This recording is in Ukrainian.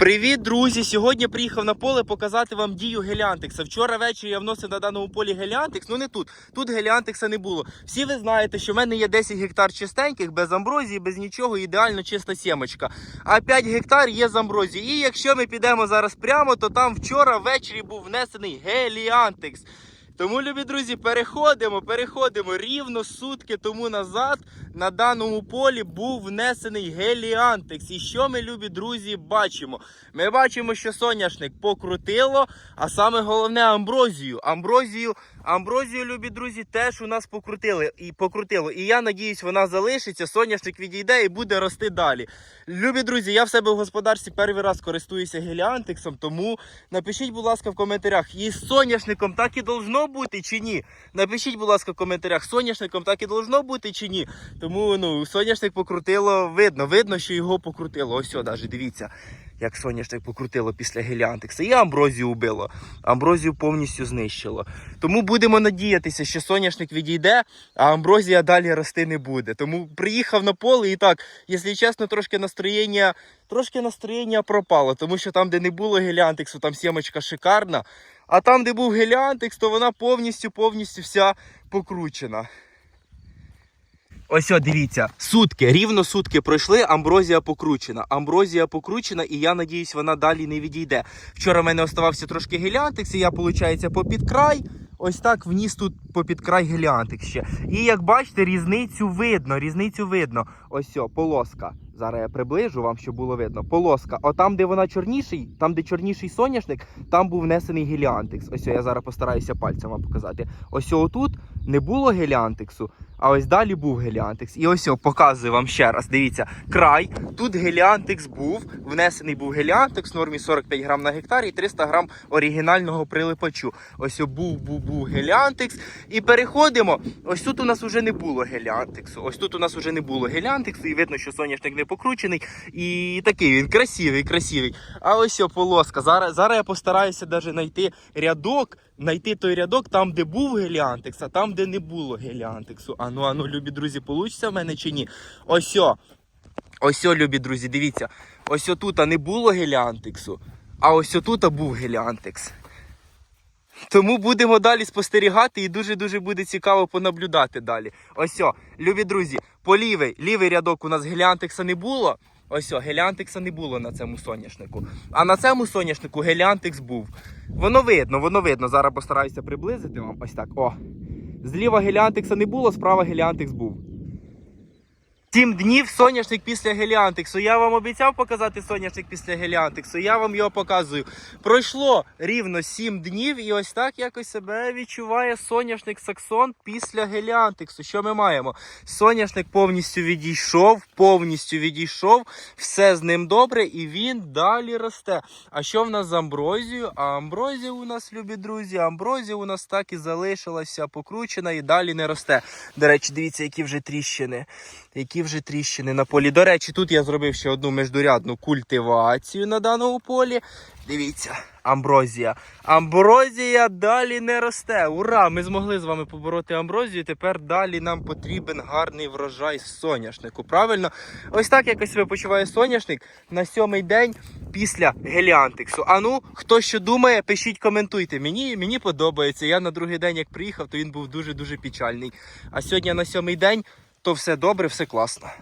Привіт, друзі! Сьогодні приїхав на поле показати вам дію геліантекса. Вчора ввечері я вносив на даному полі геліантекс. Ну не тут. Тут геліантекса не було. Всі ви знаєте, що в мене є 10 гектар чистеньких, без амброзії, без нічого, ідеально чиста сімочка. А 5 гектар є з амброзії. І якщо ми підемо зараз прямо, то там вчора ввечері був внесений геліантекс. Тому, любі друзі, переходимо, переходимо рівно сутки тому назад на даному полі був внесений геліантекс. І що ми, любі друзі, бачимо? Ми бачимо, що соняшник покрутило, а саме головне амброзію. Амброзію, амброзію, любі друзі, теж у нас покрутили і покрутило. І я надіюсь, вона залишиться. Соняшник відійде і буде рости далі. Любі друзі, я в себе в господарстві перший раз користуюся геліантексом, тому напишіть, будь ласка, в коментарях, і з соняшником так і должно бути чи ні. Напишіть, будь ласка, в коментарях, соняшником так і должно бути чи ні. Тому ну, соняшник покрутило, видно, видно, що його покрутило. Ось, даже дивіться, як соняшник покрутило після геліантекса. І амброзію убило. Амброзію повністю знищило. Тому будемо надіятися, що соняшник відійде, а амброзія далі рости не буде. Тому приїхав на поле і так, якщо чесно, трошки настроєння, трошки настроєння пропало, тому що там, де не було геліантексу, там сімочка шикарна. А там, де був геліантекс, то вона повністю повністю вся покручена. Ось, о, дивіться, сутки, рівно сутки пройшли, амброзія покручена. Амброзія покручена, і я надіюсь, вона далі не відійде. Вчора в мене оставався трошки геліантекс, і я, виходить, попід край. Ось так вніс тут попід край геліантекс ще. І як бачите, різницю видно, різницю видно. Ось о, полоска. Зараз я приближу вам, щоб було видно. Полоска. О, там, де вона чорніший, там, де чорніший соняшник, там був внесений геліантекс. Ось о, я зараз постараюся пальцем вам показати. Ось о, тут не було геліантексу, а ось далі був геліантекс. І ось о, показую вам ще раз. Дивіться, край. Тут геліантекс був. Внесений був геліантекс в нормі 45 грам на гектар і 300 грам оригінального прилипачу. Ось був, був, був геліантекс. І переходимо. Ось тут у нас вже не було геліантексу. Ось тут у нас вже не було геліантексу, і видно, що соняшник не покручений. І такий він красивий, красивий. А ось полоска. Зараз, зараз я постараюся навіть знайти рядок, знайти той рядок там, де був геліантекс, а там, де не було геліантексу. Ану, ану, любі друзі, получиться в мене чи ні? Ось о. Ось о, любі друзі, дивіться. Ось отут не було геліантексу, а ось отут був геліантекс. Тому будемо далі спостерігати і дуже-дуже буде цікаво понаблюдати далі. Ось, о, любі друзі, по лівий, лівий рядок у нас геліантекса не було. Ось, о, геліантикса не було на цьому соняшнику. А на цьому соняшнику геліантикс був. Воно видно, воно видно. Зараз постараюся приблизити вам. Ось так. О. Зліва геліантикса не було, справа геліантикс був. Сім днів соняшник після геліантексу. Я вам обіцяв показати соняшник після геліантексу. Я вам його показую. Пройшло рівно 7 днів, і ось так якось себе відчуває соняшник Саксон після геліантексу. Що ми маємо? Соняшник повністю відійшов, повністю відійшов, все з ним добре, і він далі росте. А що в нас з амброзією? А амброзія у нас, любі друзі, амброзія у нас так і залишилася покручена і далі не росте. До речі, дивіться, які вже тріщини. Які вже тріщини на полі. До речі, тут я зробив ще одну междурядну культивацію на даному полі. Дивіться, амброзія. Амброзія далі не росте. Ура! Ми змогли з вами побороти амброзію. Тепер далі нам потрібен гарний врожай з соняшнику. Правильно? Ось так якось себе почуває соняшник на сьомий день після геліантексу. А ну, хто що думає, пишіть, коментуйте. Мені, мені подобається. Я на другий день, як приїхав, то він був дуже-дуже печальний. А сьогодні на сьомий день то все добре, все класно.